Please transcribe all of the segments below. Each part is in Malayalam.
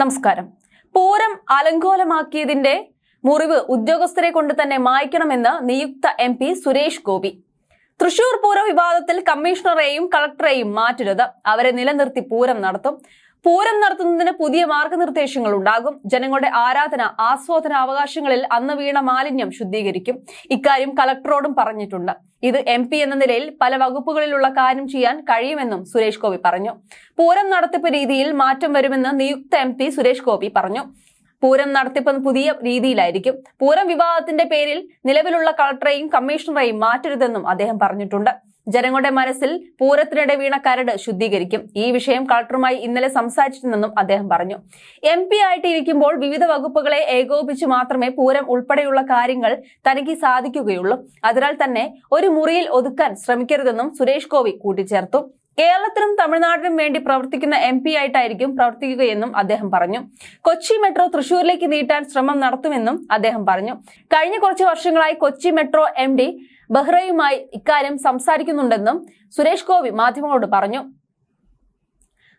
നമസ്കാരം. പൂരം അലങ്കോലമാക്കിയതിന്റെ മുറിവ് ഉദ്യോഗസ്ഥരെ കൊണ്ട് തന്നെ മായ്ക്കണമെന്ന് നിയുക്ത എം പി സുരേഷ് ഗോപി. തൃശൂർ പൂരം വിവാദത്തിൽ കമ്മീഷണറെയും കളക്ടറെയും മാറ്റരുത് അവരെ നിലനിർത്തി പൂരം നടത്തും. പൂരം നടത്തുന്നതിന് പുതിയ മാർഗനിർദ്ദേശങ്ങൾ ഉണ്ടാകും. ജനങ്ങളുടെ ആരാധന ആസ്വാദന അവകാശങ്ങളിൽ അന്ന് വീണ മാലിന്യം ശുദ്ധീകരിക്കും. ഇക്കാര്യം കളക്ടറോടും പറഞ്ഞിട്ടുണ്ട്. ഇത് എം പി എന്ന നിലയിൽ പല വകുപ്പുകളിലുള്ള കാര്യം ചെയ്യാൻ കഴിയുമെന്നും സുരേഷ് ഗോപി പറഞ്ഞു. പൂരം നടത്തിപ്പ് രീതിയിൽ മാറ്റം വരുമെന്ന് നിയുക്ത എം പി സുരേഷ് ഗോപി പറഞ്ഞു. പൂരം നടത്തിപ്പ് പുതിയ രീതിയിലായിരിക്കും. പൂരം വിവാദത്തിന്റെ പേരിൽ നിലവിലുള്ള കളക്ടറേയും കമ്മീഷണറേയും മാറ്റരുതെന്നും അദ്ദേഹം പറഞ്ഞിട്ടുണ്ട്. ജനങ്ങളുടെ മനസ്സിൽ പൂരത്തിനിടെ വീണ കരട് ശുദ്ധീകരിക്കും. ഈ വിഷയം കളക്ടറുമായി ഇന്നലെ സംസാരിച്ചിരുന്നെന്നും അദ്ദേഹം പറഞ്ഞു. എം പി ആയിട്ടിരിക്കുമ്പോൾ വിവിധ വകുപ്പുകളെ ഏകോപിച്ച് മാത്രമേ പൂരം ഉൾപ്പെടെയുള്ള കാര്യങ്ങൾ തനിക്ക് സാധിക്കുകയുള്ളൂ. അതിനാൽ തന്നെ ഒരു മുറിയിൽ ഒതുക്കാൻ ശ്രമിക്കരുതെന്നും സുരേഷ് ഗോപി കൂട്ടിച്ചേർത്തു. കേരളത്തിനും തമിഴ്നാടിനും വേണ്ടി പ്രവർത്തിക്കുന്ന എം പി ആയിട്ടായിരിക്കും പ്രവർത്തിക്കുകയെന്നും അദ്ദേഹം പറഞ്ഞു. കൊച്ചി മെട്രോ തൃശൂരിലേക്ക് നീട്ടാൻ ശ്രമം നടത്തുമെന്നും അദ്ദേഹം പറഞ്ഞു. കഴിഞ്ഞ കുറച്ച് വർഷങ്ങളായി കൊച്ചി മെട്രോ എം ഡി ബെഹ്റയുമായി ഇക്കാര്യം സംസാരിക്കുന്നുണ്ടെന്നും സുരേഷ് ഗോപി മാധ്യമങ്ങളോട് പറഞ്ഞു.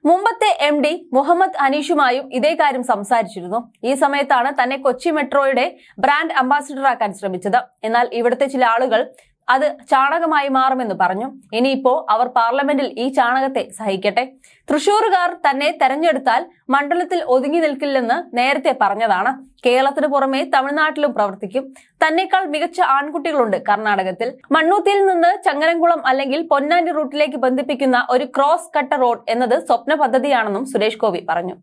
മുമ്പത്തെ എം ഡി മുഹമ്മദ് അനീഷുമായും ഇതേ കാര്യം സംസാരിച്ചിരുന്നു. ഈ സമയത്താണ് തന്നെ കൊച്ചി മെട്രോയുടെ ബ്രാൻഡ് അംബാസിഡറാക്കാൻ ശ്രമിച്ചത്. എന്നാൽ ഇവിടുത്തെ ചില ആളുകൾ അത് ചാണകമായി മാറുമെന്ന് പറഞ്ഞു. ഇനിയിപ്പോ അവർ പാർലമെന്റിൽ ഈ ചാണകത്തെ സഹിക്കട്ടെ. തൃശൂരുകാർ തന്നെ തെരഞ്ഞെടുത്താൽ മണ്ഡലത്തിൽ ഒതുങ്ങി നിൽക്കില്ലെന്ന് നേരത്തെ പറഞ്ഞതാണ്. കേരളത്തിന് പുറമെ തമിഴ്നാട്ടിലും പ്രവർത്തിക്കും. തന്നെക്കാൾ മികച്ച ആൺകുട്ടികളുണ്ട് കർണാടകത്തിൽ. മണ്ണൂത്തിയിൽ നിന്ന് ചങ്ങരംകുളം അല്ലെങ്കിൽ പൊന്നാനി റൂട്ടിലേക്ക് ബന്ധിപ്പിക്കുന്ന ഒരു ക്രോസ് കട്ട റോഡ് എന്നത് സ്വപ്ന പദ്ധതിയാണെന്നും സുരേഷ് ഗോപി പറഞ്ഞു.